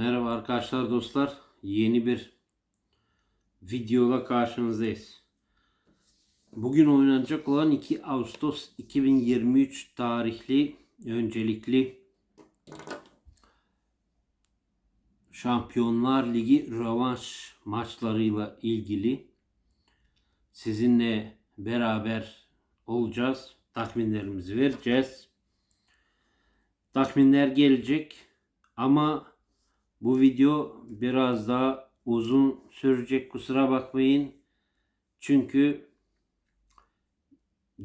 Merhaba arkadaşlar dostlar. Yeni bir videola karşınızdayız. Bugün oynanacak olan 2 Ağustos 2023 tarihli öncelikli Şampiyonlar Ligi rövanş maçlarıyla ilgili sizinle beraber olacağız. Tahminlerimizi vereceğiz. Tahminler gelecek ama bu video biraz daha uzun sürecek kusura bakmayın. Çünkü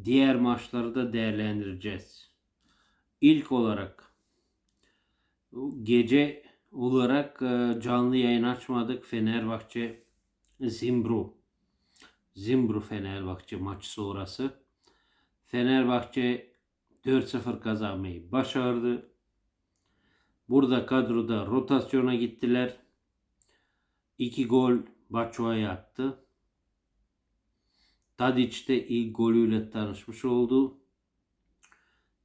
diğer maçları da değerlendireceğiz. İlk olarak gece olarak e, canlı yayın açmadık. Fenerbahçe Zimbru. Zimbru Fenerbahçe maçı sonrası. Fenerbahçe 4-0 kazanmayı başardı. Burada kadroda rotasyona gittiler. 2 gol Batshuayi attı. Tadic de ilk golüyle tanışmış oldu.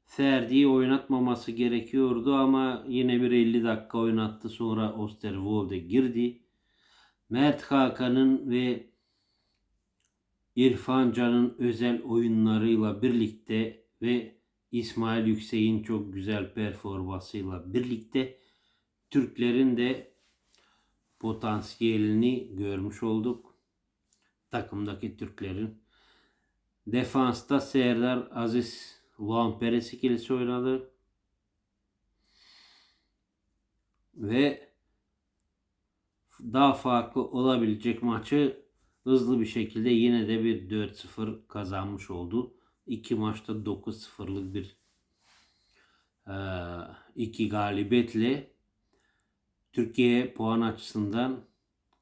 Ferdi'yi oynatmaması gerekiyordu ama yine bir 50 dakika oynattı. Sonra Osterwolde girdi. Mert Hakan'ın ve İrfan Can'ın özel oyunlarıyla birlikte ve İsmail Yüksek'in çok güzel performansıyla birlikte Türklerin de potansiyelini görmüş olduk. Takımdaki Türklerin. Defansta Serdar Aziz Luan Perez ikilisi oynadı. Ve daha farklı olabilecek maçı hızlı bir şekilde yine de bir 4-0 kazanmış oldu. İki maçta 9-0'lık bir e, iki galibiyetle Türkiye puan açısından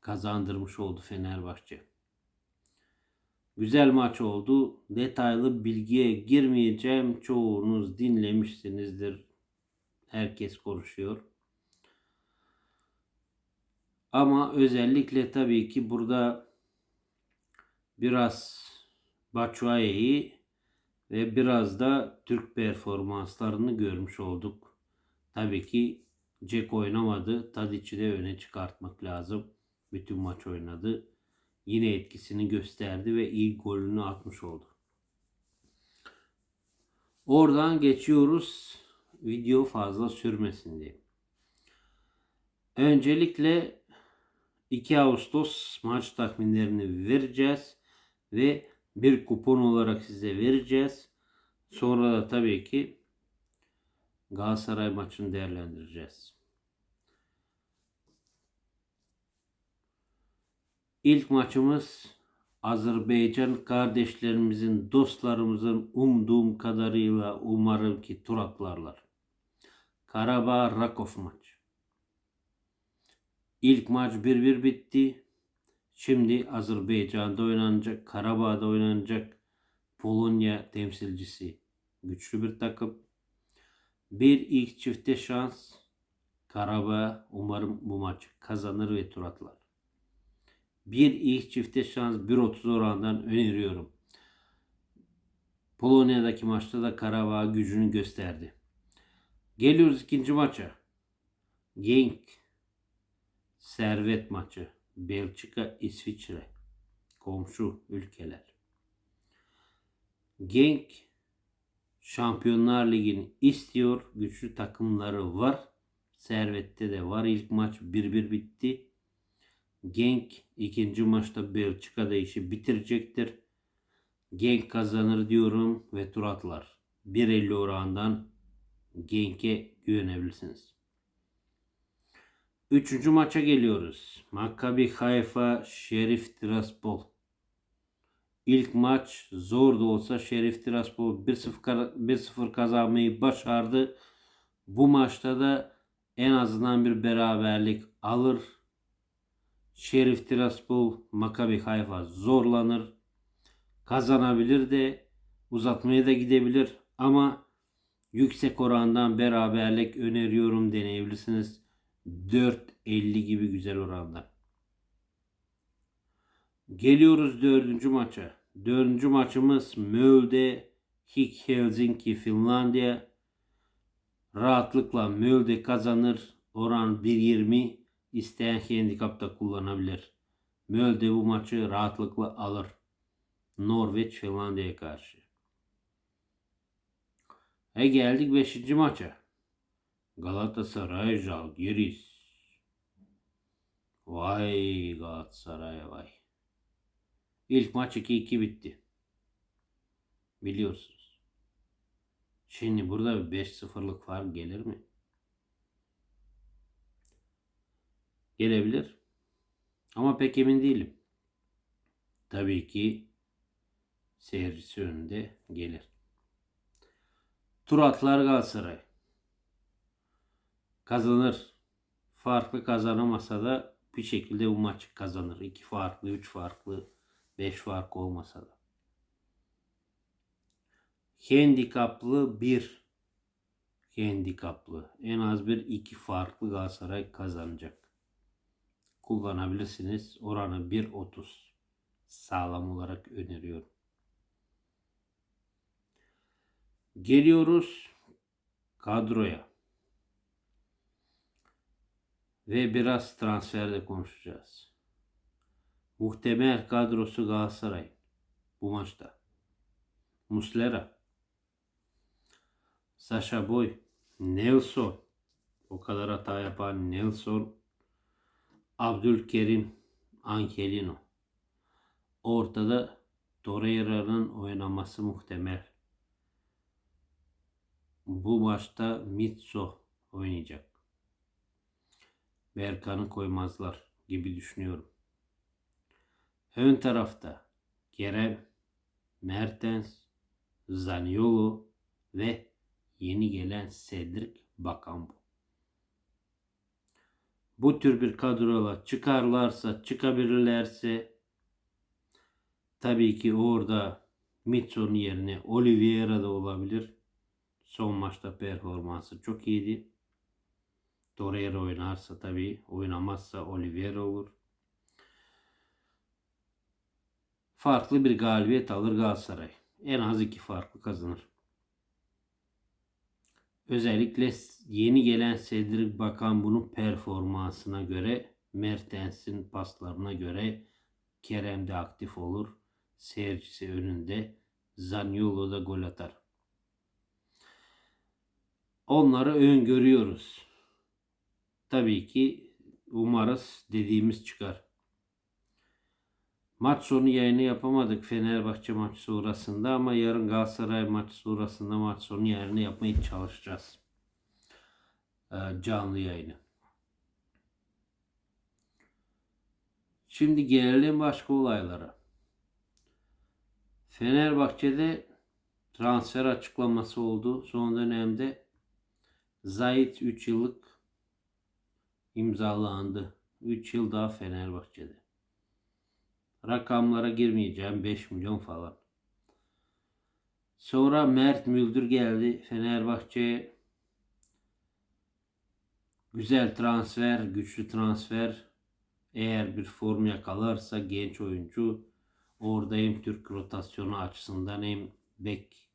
kazandırmış oldu Fenerbahçe. Güzel maç oldu. Detaylı bilgiye girmeyeceğim. Çoğunuz dinlemişsinizdir. Herkes konuşuyor. Ama özellikle tabii ki burada biraz Batshuayi'yi ve biraz da Türk performanslarını görmüş olduk. Tabii ki Jack oynamadı. Tadic'i de öne çıkartmak lazım. Bütün maç oynadı. Yine etkisini gösterdi ve ilk golünü atmış oldu. Oradan geçiyoruz. Video fazla sürmesin diye. Öncelikle 2 Ağustos maç tahminlerini vereceğiz ve bir kupon olarak size vereceğiz. Sonra da tabii ki Galatasaray maçını değerlendireceğiz. İlk maçımız Azerbaycan kardeşlerimizin, dostlarımızın umduğum kadarıyla umarım ki turaklarlar. Karabağ Rakov maç. İlk maç 1-1 bitti. Şimdi Azerbaycan'da oynanacak, Karabağ'da oynanacak Polonya temsilcisi. Güçlü bir takım. Bir ilk çifte şans. Karabağ umarım bu maçı kazanır ve tur atlar. Bir ilk çifte şans 1.30 orandan öneriyorum. Polonya'daki maçta da Karabağ gücünü gösterdi. Geliyoruz ikinci maça. Genk Servet maçı. Belçika, İsviçre. Komşu ülkeler. Genk Şampiyonlar Ligi'ni istiyor. Güçlü takımları var. Servet'te de var. İlk maç 1-1 bitti. Genk ikinci maçta Belçika'da işi bitirecektir. Genk kazanır diyorum ve tur atlar. 1.50 orandan Genk'e güvenebilirsiniz. Üçüncü maça geliyoruz. Maccabi Haifa Şerif Tiraspol. İlk maç zor da olsa Şerif Tiraspol 1-0 kazanmayı başardı. Bu maçta da en azından bir beraberlik alır. Şerif Tiraspol Maccabi Haifa zorlanır. Kazanabilir de uzatmaya da gidebilir ama yüksek orandan beraberlik öneriyorum deneyebilirsiniz. 4.50 gibi güzel oranda. Geliyoruz dördüncü maça. Dördüncü maçımız Mölde Hik Helsinki Finlandiya. Rahatlıkla Mölde kazanır. Oran 1.20 isteyen handikapta kullanabilir. Mölde bu maçı rahatlıkla alır. Norveç Finlandiya'ya karşı. E geldik 5. maça. Galatasaray Jalgiris. Vay Galatasaray vay. İlk maç 2-2 bitti. Biliyorsunuz. Şimdi burada bir 5-0'lık fark gelir mi? Gelebilir. Ama pek emin değilim. Tabii ki seyircisi önünde gelir. Tur atlar Galatasaray. Kazanır. Farklı kazanamasa da bir şekilde bu maçı kazanır. 2 farklı, 3 farklı, 5 fark olmasa da. Handikaplı 1 handikaplı. En az bir iki farklı Galatasaray kazanacak. Kullanabilirsiniz. Oranı 1.30 sağlam olarak öneriyorum. Geliyoruz kadroya. Ve biraz transferde konuşacağız. Muhtemel kadrosu Galatasaray bu maçta. Muslera, Sasha Boy, Nelson, o kadar hata yapan Nelson, Abdülkerim, Angelino. Ortada Torreira'nın oynaması muhtemel. Bu maçta Mitso oynayacak. Berkan'ı koymazlar gibi düşünüyorum. Ön tarafta Kerem, Mertens, Zaniolo ve yeni gelen Cedric Bakambu. Bu tür bir kadrola çıkarlarsa, çıkabilirlerse tabii ki orada Mitso'nun yerine Oliveira da olabilir. Son maçta performansı çok iyiydi. Torreira oynarsa tabii, oynamazsa Oliveira olur. Farklı bir galibiyet alır Galatasaray. En az iki farklı kazanır. Özellikle yeni gelen Cedric Bakan bunun performansına göre Mertens'in paslarına göre Kerem de aktif olur. Seyircisi önünde Zaniolo da gol atar. Onları öngörüyoruz. Tabii ki umarız dediğimiz çıkar. Maç sonu yayını yapamadık Fenerbahçe maçı sonrasında ama yarın Galatasaray maçı sonrasında maç sonu yayını yapmaya çalışacağız. Ee, canlı yayını. Şimdi gelelim başka olaylara. Fenerbahçe'de transfer açıklaması oldu. Son dönemde Zayt 3 yıllık imzalandı. 3 yıl daha Fenerbahçe'de. Rakamlara girmeyeceğim. 5 milyon falan. Sonra Mert Müldür geldi Fenerbahçe'ye. Güzel transfer, güçlü transfer. Eğer bir form yakalarsa genç oyuncu orada Türk rotasyonu açısından hem bek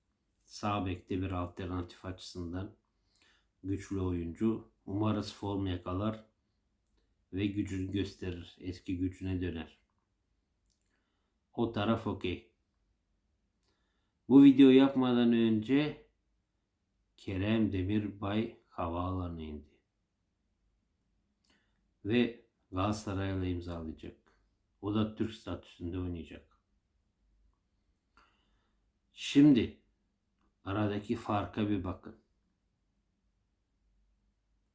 sağ bekte bir alternatif açısından güçlü oyuncu. Umarız form yakalar ve gücünü gösterir. Eski gücüne döner. O taraf okey. Bu video yapmadan önce Kerem Demirbay havaalanına indi. Ve Galatasaray'la imzalayacak. O da Türk statüsünde oynayacak. Şimdi aradaki farka bir bakın.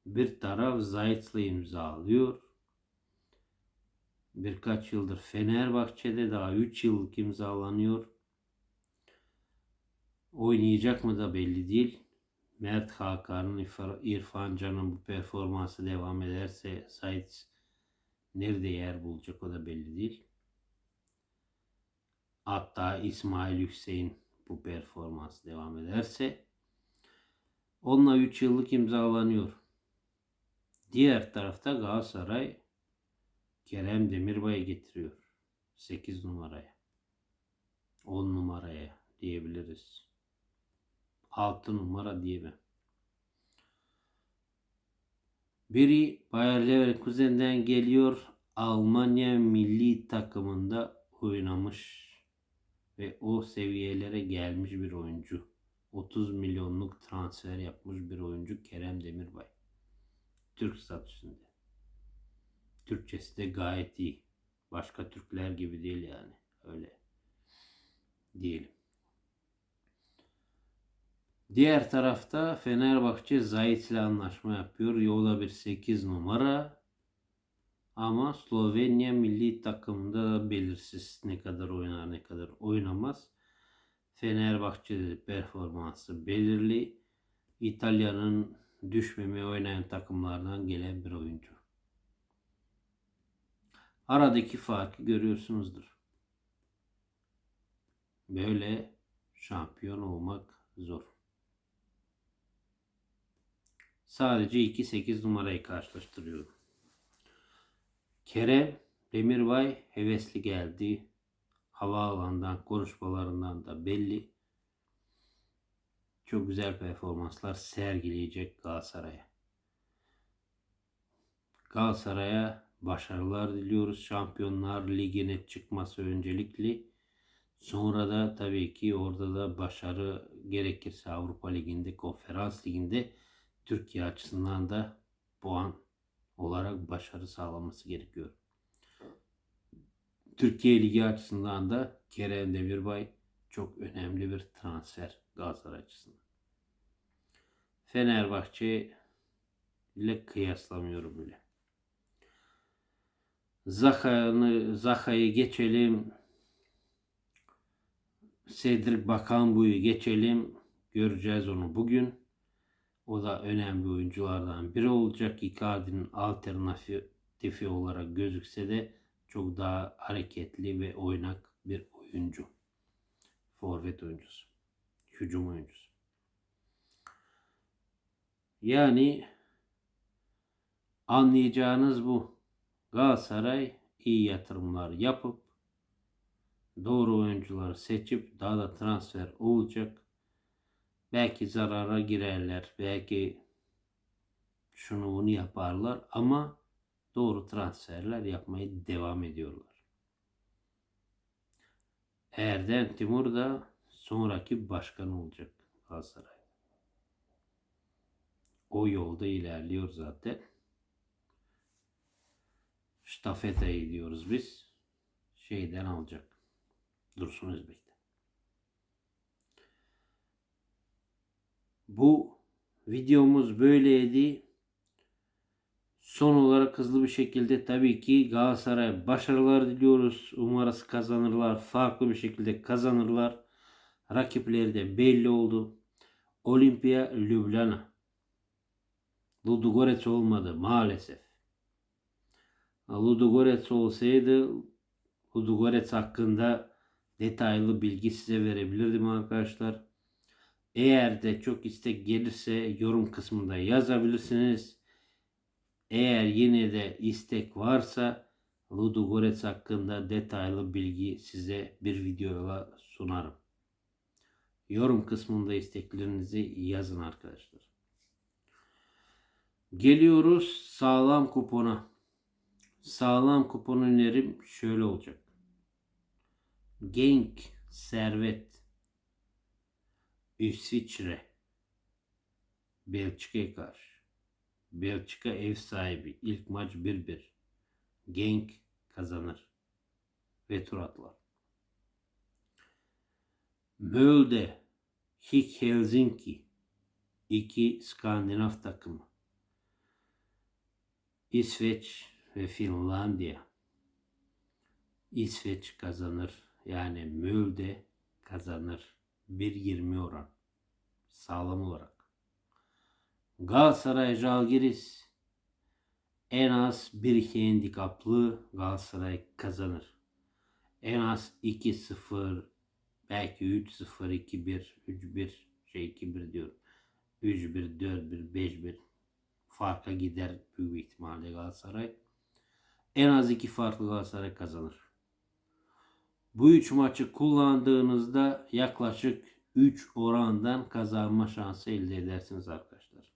Bir taraf Zayt'la imzalıyor birkaç yıldır Fenerbahçe'de daha 3 yıllık imzalanıyor. Oynayacak mı da belli değil. Mert Hakan'ın İrfan Can'ın bu performansı devam ederse Sait nerede yer bulacak o da belli değil. Hatta İsmail Hüseyin bu performans devam ederse onunla 3 yıllık imzalanıyor. Diğer tarafta Galatasaray Kerem Demirbay'ı getiriyor. 8 numaraya. 10 numaraya diyebiliriz. 6 numara diyemem. Biri Bayer Leverkusen'den geliyor. Almanya milli takımında oynamış ve o seviyelere gelmiş bir oyuncu. 30 milyonluk transfer yapmış bir oyuncu Kerem Demirbay. Türk statüsünde. Türkçesi de gayet iyi. Başka Türkler gibi değil yani. Öyle diyelim. Diğer tarafta Fenerbahçe Zayt ile anlaşma yapıyor. Yola bir 8 numara. Ama Slovenya milli takımında belirsiz ne kadar oynar ne kadar oynamaz. Fenerbahçe'de performansı belirli. İtalya'nın düşmemeye oynayan takımlardan gelen bir oyuncu. Aradaki farkı görüyorsunuzdur. Böyle şampiyon olmak zor. Sadece 2-8 numarayı karşılaştırıyorum. Kerem Demirbay hevesli geldi. Havaalanından konuşmalarından da belli. Çok güzel performanslar sergileyecek Galatasaray'a. Galatasaray'a başarılar diliyoruz. Şampiyonlar Ligi'ne çıkması öncelikli. Sonra da tabii ki orada da başarı gerekirse Avrupa Ligi'nde, Konferans Ligi'nde Türkiye açısından da puan olarak başarı sağlaması gerekiyor. Türkiye Ligi açısından da Kerem Demirbay çok önemli bir transfer Galatasaray açısından. Fenerbahçe ile kıyaslamıyorum bile. Zaka'yı Zaka'yı geçelim. Cedric Bakanbu'yu geçelim. Göreceğiz onu bugün. O da önemli oyunculardan biri olacak. Icardi'nin alternatifi olarak gözükse de çok daha hareketli ve oynak bir oyuncu. Forvet oyuncusu. Hücum oyuncusu. Yani anlayacağınız bu. Galatasaray iyi yatırımlar yapıp doğru oyuncuları seçip daha da transfer olacak. Belki zarara girerler, belki şunu bunu yaparlar ama doğru transferler yapmaya devam ediyorlar. Erden Timur da sonraki başkan olacak Galatasaray. O yolda ilerliyor zaten. Ştafete diyoruz biz. Şeyden alacak. Dursun Özbek'ten. Bu videomuz böyleydi. Son olarak hızlı bir şekilde tabii ki Galatasaray başarılar diliyoruz. Umarız kazanırlar. Farklı bir şekilde kazanırlar. Rakipleri de belli oldu. Olimpia Ljubljana. Ludogorets olmadı maalesef. Ludogorets olsaydı Ludogorets hakkında detaylı bilgi size verebilirdim arkadaşlar. Eğer de çok istek gelirse yorum kısmında yazabilirsiniz. Eğer yine de istek varsa Ludogorets hakkında detaylı bilgi size bir videoyla sunarım. Yorum kısmında isteklerinizi yazın arkadaşlar. Geliyoruz sağlam kupona. Sağlam kupon önerim şöyle olacak. Genk Servet İsviçre Belçika'ya karşı. Belçika ev sahibi. İlk maç 1-1 Genk kazanır. Ve tur atlar. Mölde Hik Helsinki. İki Skandinav takımı. İsveç ve Finlandiya İsveç kazanır yani Mölde kazanır 1.20 oran sağlam olarak. Galatasaray Jalgiris en az bir handikaplı Galatasaray kazanır. En az 2-0 belki 3-0 2-1 3-1 şey 2-1 diyorum. 3-1 4-1 5-1 farka gider büyük ihtimalle Galatasaray. En az iki farklı Galatasaray kazanır. Bu üç maçı kullandığınızda yaklaşık 3 orandan kazanma şansı elde edersiniz arkadaşlar.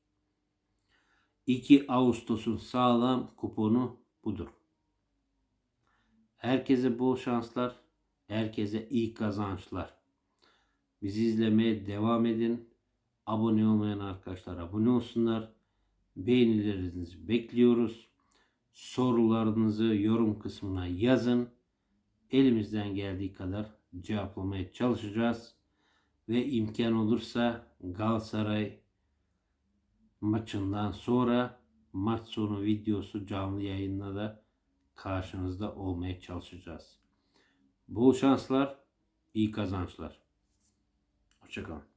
2 Ağustos'un sağlam kuponu budur. Herkese bol şanslar, herkese iyi kazançlar. Bizi izlemeye devam edin. Abone olmayan arkadaşlar abone olsunlar. Beğenilerinizi bekliyoruz. Sorularınızı yorum kısmına yazın. Elimizden geldiği kadar cevaplamaya çalışacağız. Ve imkan olursa Galatasaray maçından sonra maç sonu videosu canlı yayınla da karşınızda olmaya çalışacağız. Bol şanslar, iyi kazançlar. Hoşçakalın.